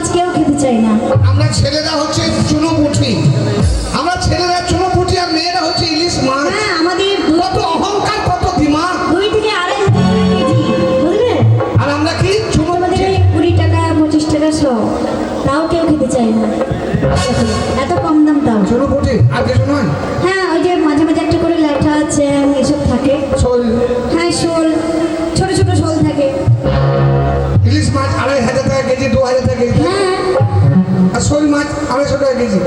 মাছ কেউ খেতে চায় না। আমরা ছেলেরা হচ্ছে চুনো মুঠি আমরা ছেলেরা চুনো টাকা কেজি হ্যাঁ। আর শোল মাছ আড়াইশো টাকা কেজি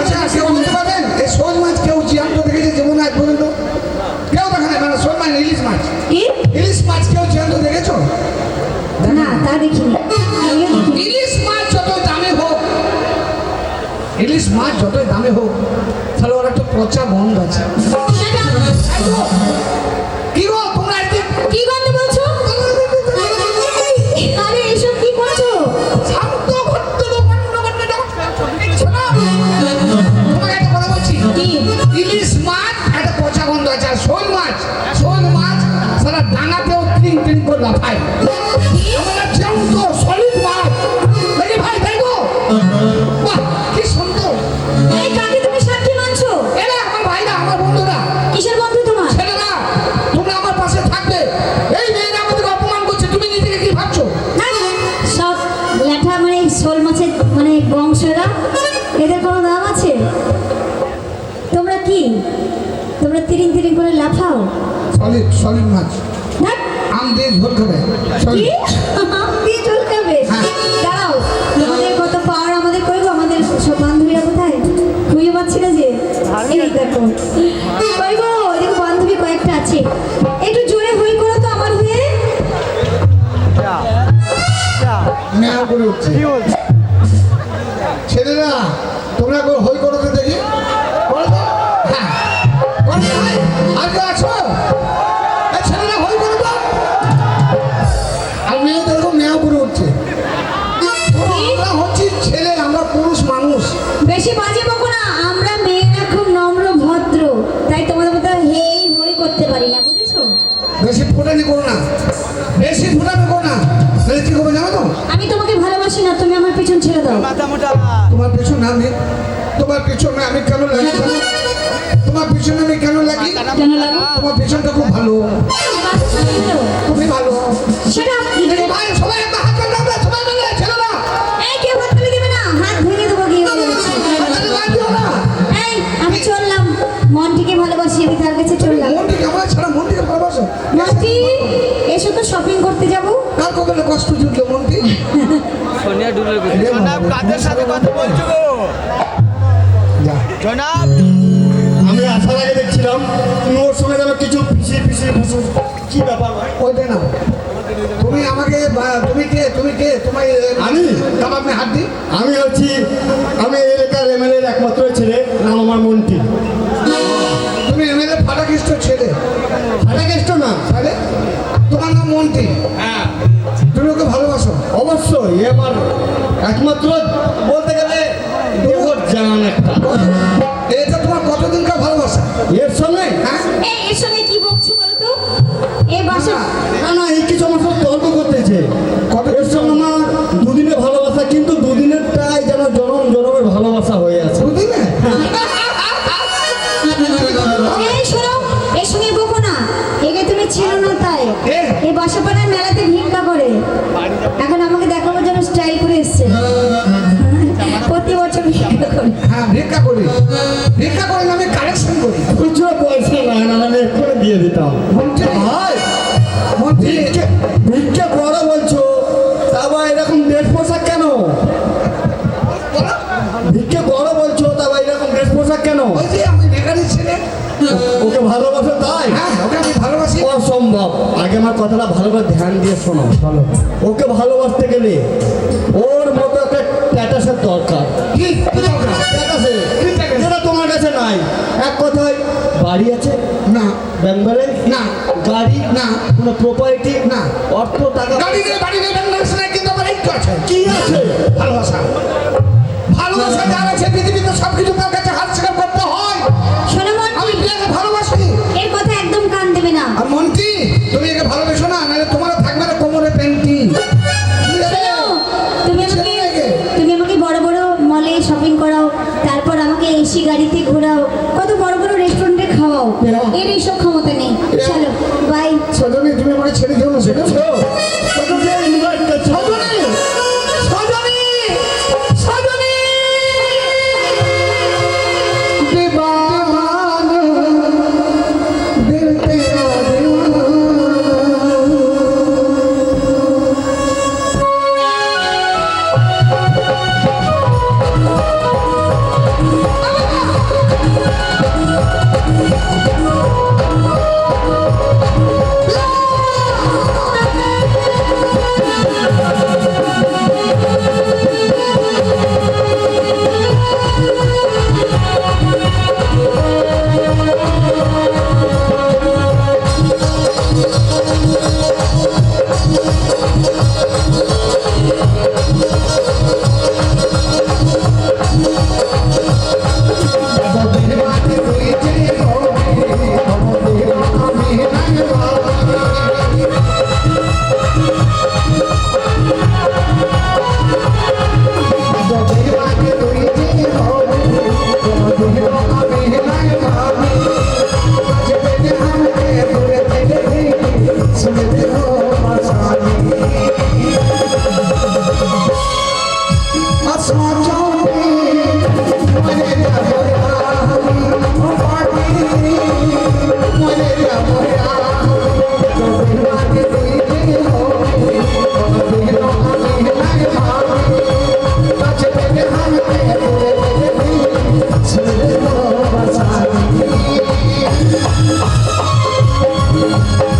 আচ্ছা কেউ বলতে পারবেন এই শোল মাছ কেউ জ্যান্ত দেখেছে জীবনে আজ পর্যন্ত? কেউ দেখে না মানে শোল মাছ ইলিশ মাছ? ইলিশ মাছ কেউ জ্যান্ত দেখেছ না তা দেখিনি। ইলিশ মাছ যতই দামে হোক ইলিশ মাছ যতই দামে হোক তাহলে ওর একটা পচা বন্ধ আছে। সলিড মাছ। আম দিয়ে ঝোল খাবে। দিয়ে চুল খাবে? হ্যাঁ। দাঁড়াও তোমাদের কত পাওয়ার আমাদের করব? আমাদের সব বান্ধবীরা কোথায়? খুঁজে পাচ্ছি না যে? এই দেখো। কই দেখো বান্ধবী কয়েকটা আছে। একটু জোরে হই করো তো আমার হয়ে। ছেলেরা তোমরা হই করো তো করো বাজে বকো না। আমরা মেয়েরা খুব নম্র ভদ্র। তাই তোমাদের মতো হেই হই করতে পারি না বুঝেছ? বেশি ফোটানি করো না। বেশি ফোটানি করো না। তাহলে কি করবে জানো তো? আমি তোমাকে ভালোবাসি না তুমি আমার পিছন ছেড়ে দাও। তোমার পেছনে আমি তোমার পেছনে আমি কেন লাগি? তোমার পিছনে আমি কেন লাগি? কেন লাগো? তোমার পেছনটা খুব ভালো। খুবই ভালো। সেটা মন্টি এসো তো শপিং করতে যাব। কার কবে কষ্ট জুটলো মনটি। সোনিয়া ডুলের কথা জনাব কাদের সাথে কথা বলছো গো। যা। জনাব। আমি আসার আগে দেখছিলাম তুমি ওর সঙ্গে যেন কিছু পিছিয়ে পিছিয়ে বসো কি ব্যাপার ভাই ওইটা না তুমি আমাকে তুমি কে তুমি কে? তোমার আমি? মে হাত দি আমি হচ্ছি আমি এই এলাকার এমএলএর একমাত্র ছেলে নাম আমার মন্টি। ফাটাকিষ্ট ছেলে। ফাটাকেষ্ট না? তাহলে তোমার নাম মন্ত্রী। হ্যাঁ। তুমি ওকে ভালোবাসো? অবশ্যই আমার একমাত্র বলতে গেলে দেবর জান একটা। এটা তোমার কতদিনকার ভালোবাসা? এর সঙ্গে? হ্যাঁ? এর সঙ্গে কি বকছো বলো তো? এ বাসা ভাই ভিক্ষে ভিক্ষে বড় বলছো। তা এরকম ড্রেস পোশাক কেন? ভিক্ষে বড় বলছো তা এরকম ড্রেস পোশাক কেন? ওই আমি বেকারি ছেলে। ওকে ভালোবাসো তাই? হ্যাঁ ওকে আমি ভালোবাসি। অসম্ভব। আগে আমার কথাটা ভালো করে ধ্যান দিয়ে শোনো। ভালো ওকে ভালোবাসতে গেলে ওর মতো একটা স্ট্যাটাসের দরকার। কি? যেটা তোমার কাছে নাই। এক কথায় বাড়ি আছে? না। ব্যাংক ব্যালেন্স না। গাড়ি? না। কোনো প্রপার্টি না। অর্থ টাকা গাড়ি নেই বাড়ি নেই ব্যাংক ব্যালেন্স নেই কিন্তু আমার একটু আছে। কি আছে? ভালোবাসা। ভালোবাসা হ্যাঁ। যার আছে পৃথিবীতে সব কিছু তার কাছে হাত স্বীকার করতে হয়। আমি প্রিয়াকে ভালোবাসি? এই কথা একদম কান দেবে না। আর মন্ত্রী তুমি একে ভালোবেসো না নাহলে তোমার থাকবে না কোমরে পেন্টি তুমি আমাকে বড় বড় মলে শপিং করাও তারপর আমাকে এসি গাড়িতে ঘোরাও। কত বড় বড় রেস্টুরেন্ট হও। এর এইসব ক্ষমতা নেই। চলো বাই ছোট তুমি আমার ছেড়ে চলো সেটা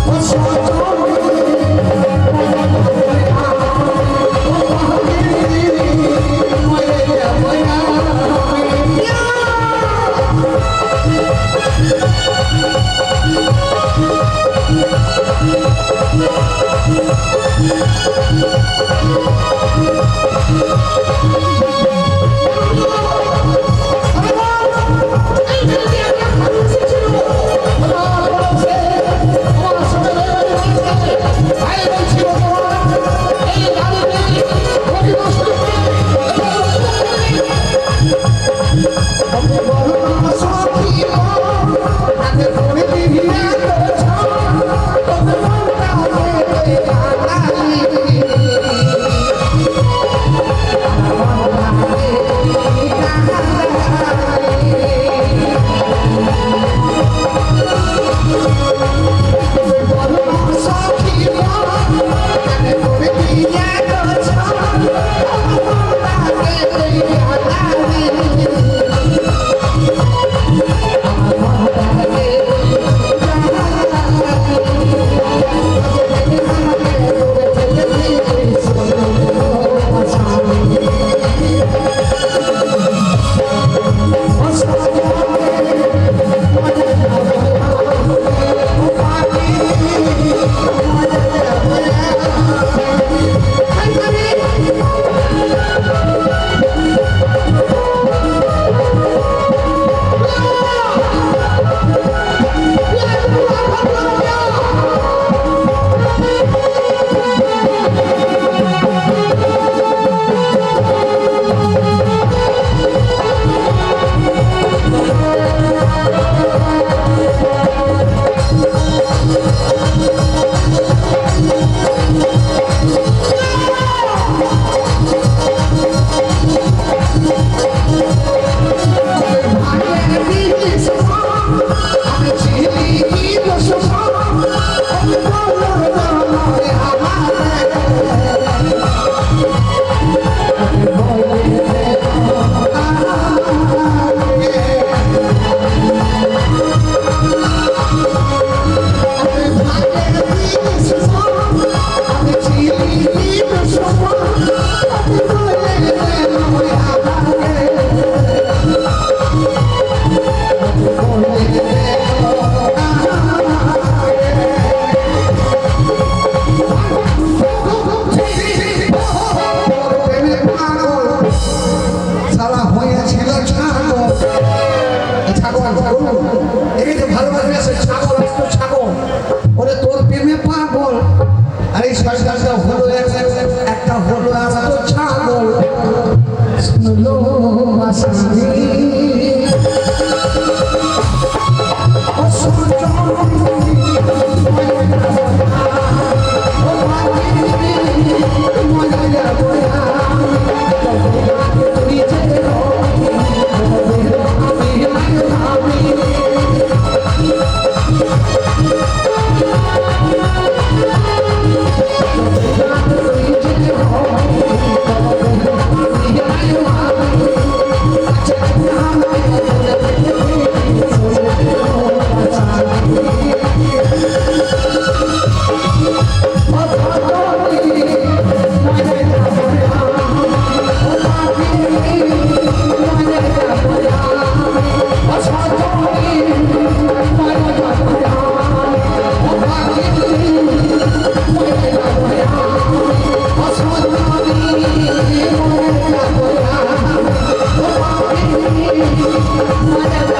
What's মাতা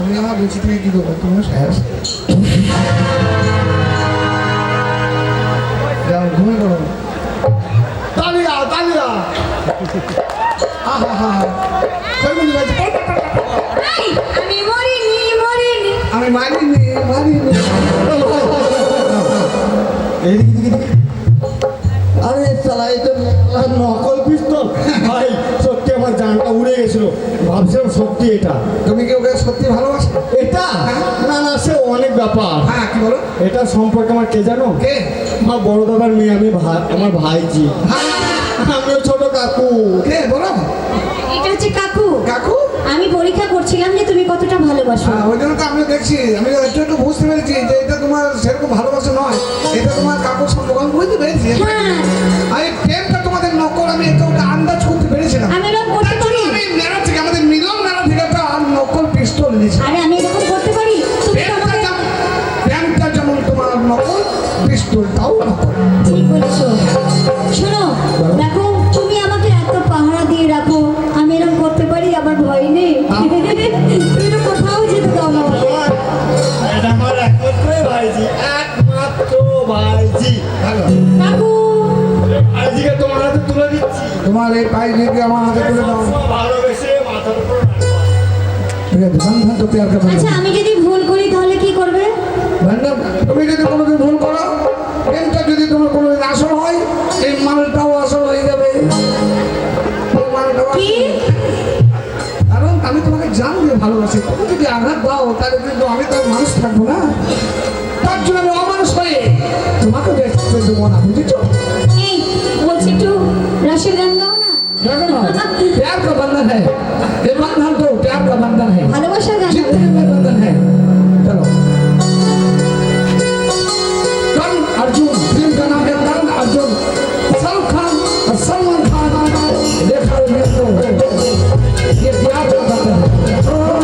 আমি আমার রুচি থেকে কি দেবো তোমার শেষ যাও ঘুমিয়ে পড়ো। তালিয়া তালিয়া আমি মরিনি মরিনি। আমি মারিনি মারিনি আরে চালাই তো নকল গেছিল ভাবছিলাম সত্যি এটা। তুমি কি ওকে সত্যি ভালোবাসো? এটা? না না সে অনেক ব্যাপার। হ্যাঁ কি বলো? এটা সম্পর্কে আমার কে জানো? কে? আমার বড় দাদার মেয়ে আমি আমার ভাইজি। হ্যাঁ। আমিও ছোট কাকু। কে? বলো। এটা হচ্ছে কাকু। কাকু? আমি পরীক্ষা করছিলাম যে তুমি কতটা ভালোবাসো। হ্যাঁ ওই জন্য তো আমি দেখছি। আমি একটু একটু বুঝতে পেরেছি যে এটা তোমার সেরকম ভালোবাসা নয়। এটা তোমার কাকুর সম্পর্ক। আমি বুঝতে পেরেছি। হ্যাঁ। আমি প্রেমটা ঠিক বলেছ। শোনো দেখো তুমি আমাকে এত পাহারা দিয়ে রাখো আমি এরকম করতে পারি আবার ভয় নেই। তুমি তো কোথাও যেতে দাও না আমার একমাত্র ভাইজি একমাত্র ভাইজি। কাকু। আজকে তোমার হাতে তুলে দিচ্ছি। তোমার এই আমার হাতে তুলে দাও। ভালোবেসে মাথার উপর আচ্ছা আমি যদি ভুল করি তাহলে কি করবে? তুমি যদি কোনোদিন ভুল করো যদি তোমার কোনোদিন আসল হয় এই মালটাও আসল হয়ে যাবে এই মালটাও আসল। কি কারণ আমি তোমাকে জান দিয়ে ভালোবাসি তুমি যদি আঘাত দাও তাহলে কিন্তু আমি তো আর মানুষ থাকবো না তার জন্য আমি অমানুষ হয়ে তোমাকে দেখতে দেবো না বুঝেছো এই বলছি একটু রসের গান গাও না देखो ना प्यार का बंधन है ये बंधन तो प्यार का बंधन है ভালোবাসার গান जिंदगी में बंधन है